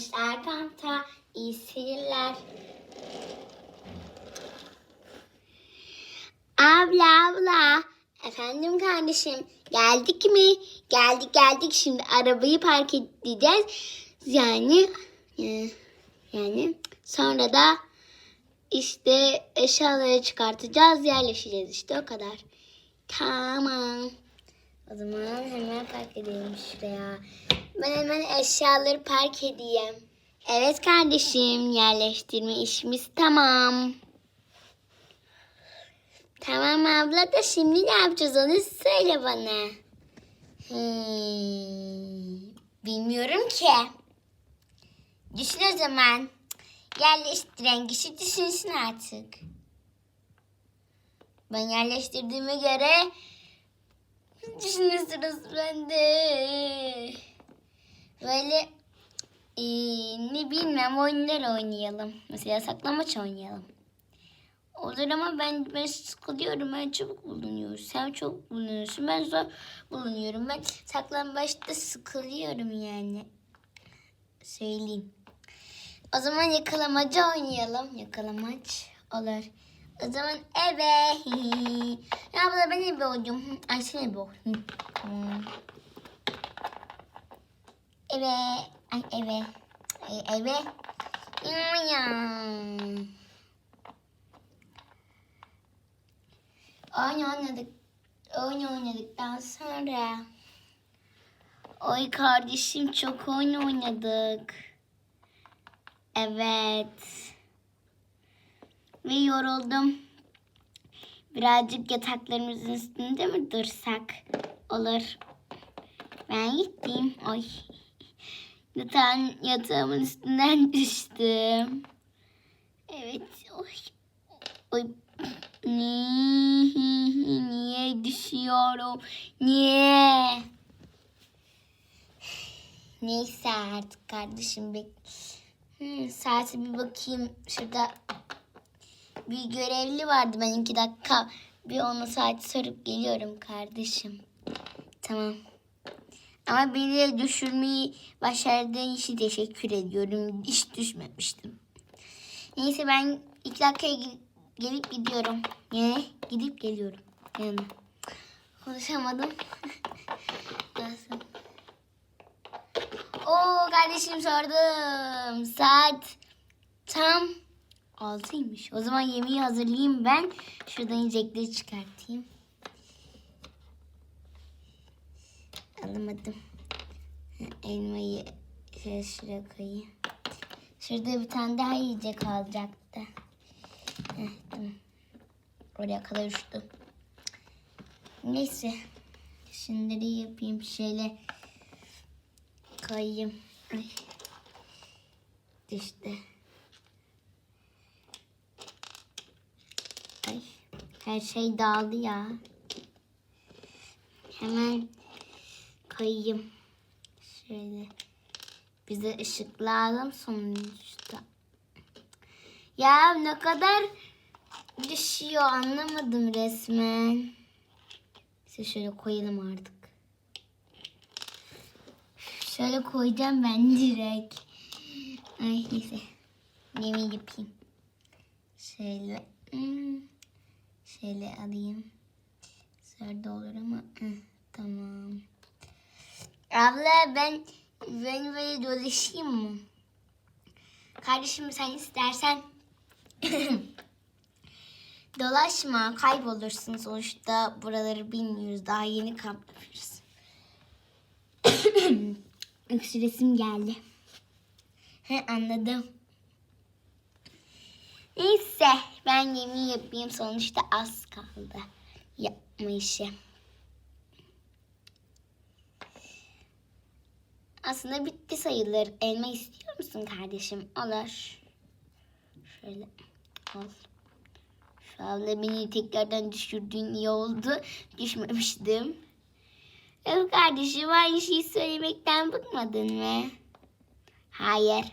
gençler kampta iyi seyirler. Abla abla. Efendim kardeşim geldik mi? Geldik geldik şimdi arabayı park edeceğiz. Yani e, yani sonra da işte eşyaları çıkartacağız yerleşeceğiz işte o kadar. Tamam. O zaman hemen park edelim şuraya. Ben hemen eşyaları park edeyim. Evet kardeşim yerleştirme işimiz tamam. Tamam abla da şimdi ne yapacağız onu söyle bana. Hmm, bilmiyorum ki. Düşün o zaman. Yerleştiren kişi düşünsün artık. Ben yerleştirdiğime göre düşünün sırası bende. Böyle ee, ne bilmem oyunlar oynayalım. Mesela saklamaç oynayalım. Olur ama ben ben sıkılıyorum. Ben çabuk bulunuyorum. Sen çok bulunuyorsun. Ben zor bulunuyorum. Ben saklambaçta sıkılıyorum yani. Söyleyeyim. O zaman yakalamaca oynayalım. Yakalamaç olur. O zaman ebe. ya abla ben ebe oldum. Ay sen ebe ol. Ebe. Ay. Ay ebe. Ya ya. Oyun oynadık. Oyun oynadıktan sonra. Oy kardeşim çok oyun oynadık. Evet. Ve yoruldum. Birazcık yataklarımızın üstünde mi dursak? Olur. Ben gittim. Oy. Yatağın, yatağımın üstünden düştüm. Evet. Oy. Oy. Niye, düşüyorum? Niye? Neyse artık kardeşim bek. Hmm, saate bir bakayım. Şurada bir görevli vardı ben iki dakika. Bir ona saat sorup geliyorum kardeşim. Tamam. Ama beni düşürmeyi başardığın için teşekkür ediyorum. Hiç düşmemiştim. Neyse ben iki dakikaya gelip gidiyorum. Ne? Gidip geliyorum. Yani. Konuşamadım. Nasıl? Oo kardeşim sordum. Saat tam altıymış. O zaman yemeği hazırlayayım ben. Şuradan yiyecekleri çıkartayım. Alamadım. Elmayı şöyle şuraya koyayım. Şurada bir tane daha yiyecek alacaktı. Tamam. Oraya kadar uçtu. Neyse. Şimdi yapayım şöyle koyayım. Ay. Düştü. Ay. Her şey dağıldı ya. Hemen koyayım. Şöyle. Bize ışık lazım sonuçta. Ya ne kadar düşüyor anlamadım resmen. Size şöyle koyalım artık. Şöyle koyacağım ben direkt. Ay neyse. Yemeği yapayım. Şöyle. hmm, Şöyle alayım. Serde olur ama. heh, tamam. Abla ben ben böyle dolaşayım mı? Kardeşim sen istersen dolaşma kaybolursun sonuçta buraları bilmiyoruz daha yeni kamp yapıyoruz. Öksüresim geldi. He anladım. Neyse ben yemeği yapayım sonuçta az kaldı yapma işi. Aslında bitti sayılır. Elma istiyor musun kardeşim? Olur. Şöyle al. Şu anda beni tekrardan düşürdüğün iyi oldu. Düşmemiştim. Evet kardeşim aynı şeyi söylemekten bıkmadın mı? Hayır.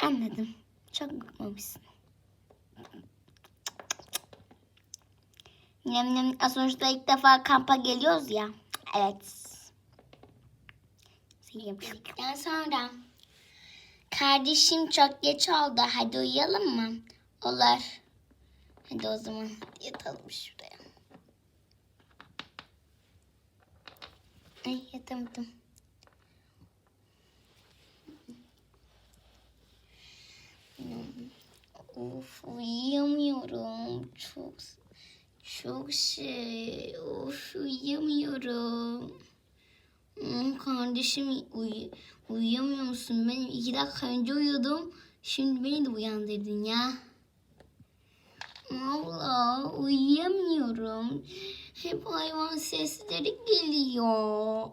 Anladım. Çok bıkmamışsın. Nem nem sonuçta ilk defa kampa geliyoruz ya. Evet. Yemekten sonra. Kardeşim çok geç oldu. Hadi uyuyalım mı? Olur. Hadi o zaman yatalım şuraya. Ay yatamadım. Of uyuyamıyorum. Çok çok şey. Of uyuyamıyorum. Hmm, kardeşim uy uyuyamıyor musun? Ben iki dakika önce uyudum. Şimdi beni de uyandırdın ya. Allah uyuyamıyorum. Hep hayvan sesleri geliyor.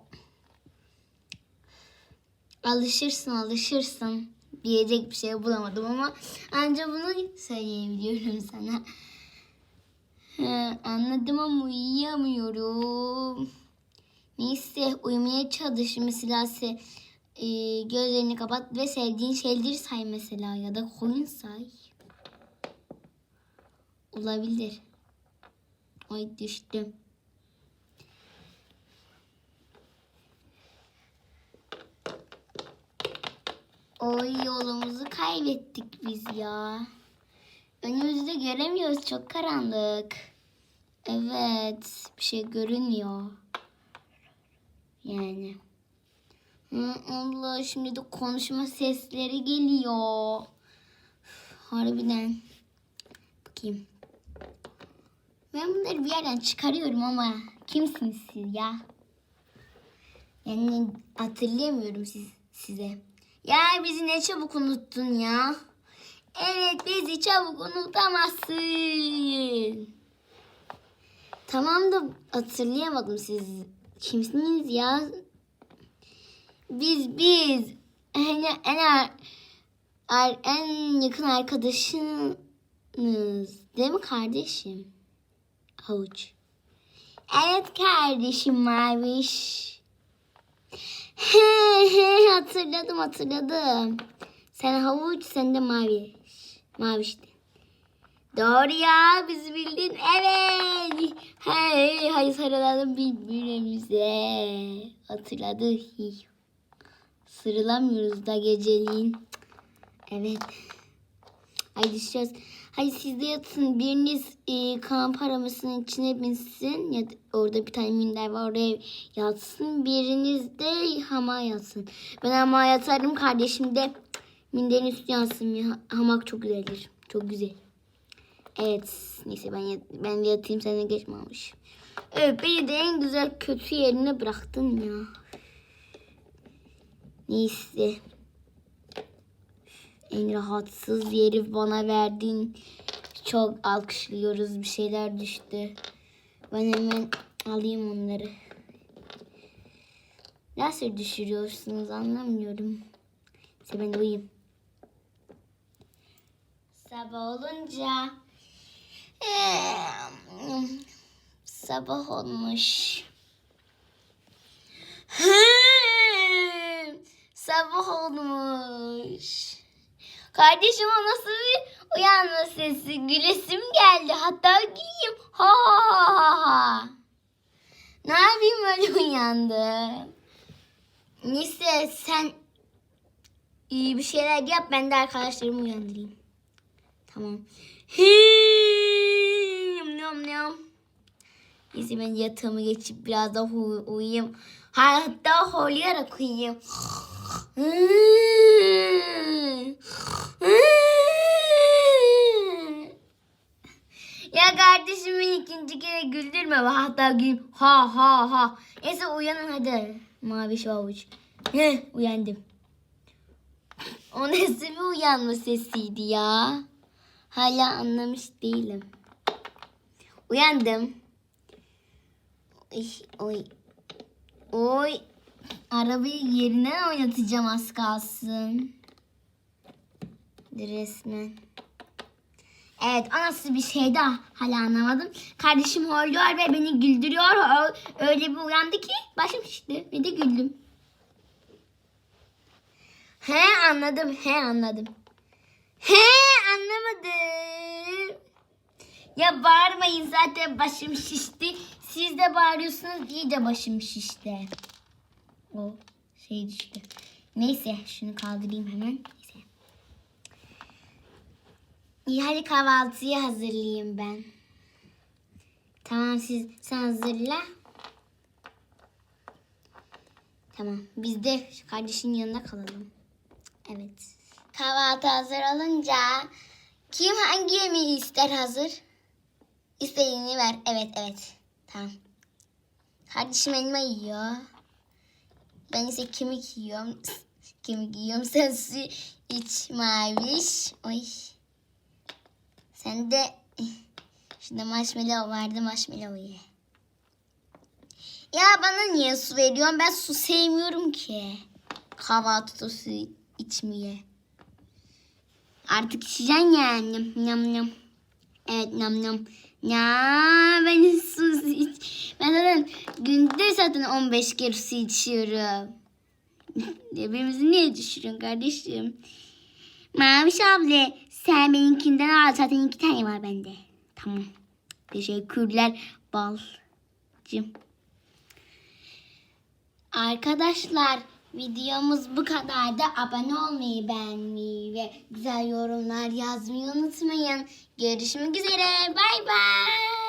Alışırsın alışırsın. Diyecek bir şey bulamadım ama ancak bunu söyleyebiliyorum sana. He, anladım ama uyuyamıyorum. Neyse uyumaya çalış. Mesela se, e, gözlerini kapat ve sevdiğin şeyleri say mesela ya da koyun say. Olabilir. Ay düştüm. Oy yolumuzu kaybettik biz ya. Önümüzde göremiyoruz çok karanlık. Evet bir şey görünüyor. Yani. Allah şimdi de konuşma sesleri geliyor. Harbiden. Bakayım. Ben bunları bir yerden çıkarıyorum ama kimsiniz siz ya? Yani hatırlayamıyorum siz, size. Ya bizi ne çabuk unuttun ya. Evet bizi çabuk unutamazsın. Tamam da hatırlayamadım siz. Kimsiniz ya? Biz biz en en ar- ar- en yakın arkadaşınız değil mi kardeşim? Havuç. Evet kardeşim Maviş. He he hatırladım hatırladım. Sen havuç sen de mavi. Maviştin. Doğru ya biz bildin evet. Hey hay sarılalım birbirimize. Hatırladı. Sırılamıyoruz da geceliğin. Evet. Haydi düşeceğiz. Hadi siz de yatın. Biriniz e, kamp arabasının içine binsin. Ya da orada bir tane minder var oraya yatsın. Biriniz de hamağa yatsın. Ben hamağa yatarım. Kardeşim de minderin üstüne yatsın. Ya, hamak çok güzeldir. Çok güzel. Evet. Neyse ben, ben yatayım. Sen de geçmemiş. Evet beni de en güzel kötü yerine bıraktın ya. Neyse. En rahatsız yeri bana verdin. Çok alkışlıyoruz. Bir şeyler düştü. Ben hemen alayım onları. Nasıl düşürüyorsunuz anlamıyorum. Neyse ben uyuyayım. Sabah olunca sabah olmuş. Sabah olmuş. Kardeşim o nasıl bir uyanma sesi? Gülesim geldi. Hatta güleyim. Ha ha ha ha ha. Ne yapayım öyle uyandım. Neyse sen iyi bir şeyler yap. Ben de arkadaşlarımı uyandırayım. Tamam. Hii, Nom nom. Neyse ben yatağımı geçip biraz hu- uyuyayım. Hatta horlayarak uyuyayım. Ya kardeşimin ikinci kere güldürme. Hatta gülüm. Ha ha ha. Neyse uyanın hadi. Maviş bavuç. Heh, uyandım. O nasıl bir uyanma sesiydi ya? Hala anlamış değilim. Uyandım. Oy, oy. Arabayı yerine oynatacağım az kalsın. Resmen. Evet o nasıl bir şeydi ah, hala anlamadım. Kardeşim horluyor ve beni güldürüyor. Öyle bir uyandı ki başım şişti ve de güldüm. He anladım he anladım. He anlamadım. Ya bağırmayın zaten başım şişti. Siz de bağırıyorsunuz iyice başım şişti. O şey düştü. Neyse şunu kaldırayım hemen. Neyse. İyi hadi kahvaltıyı hazırlayayım ben. Tamam siz sen hazırla. Tamam biz de kardeşin yanında kalalım. Evet. Kahvaltı hazır olunca kim hangi yemeği ister hazır? İstediğini ver. Evet evet. Tamam. Kardeşim elma yiyor. Ben ise kemik yiyorum. kemik yiyorum. Sen su iç maviş. Oy. Sen de şurada marshmallow vardı marshmallow ye. Ya bana niye su veriyorsun? Ben su sevmiyorum ki. Kahvaltıda su içmeye. Artık içeceksin yani. Nam nam. Evet nam nam. Ya ben su iç. Ben zaten günde zaten 15 kere su içiyorum. Birbirimizi niye düşürüyorsun kardeşim? Maviş abla sen benimkinden al. Zaten iki tane var bende. Tamam. Teşekkürler balcım. Arkadaşlar videomuz bu kadardı. Abone olmayı, beğenmeyi ve güzel yorumlar yazmayı unutmayın. Görüşmek üzere. Bay bay.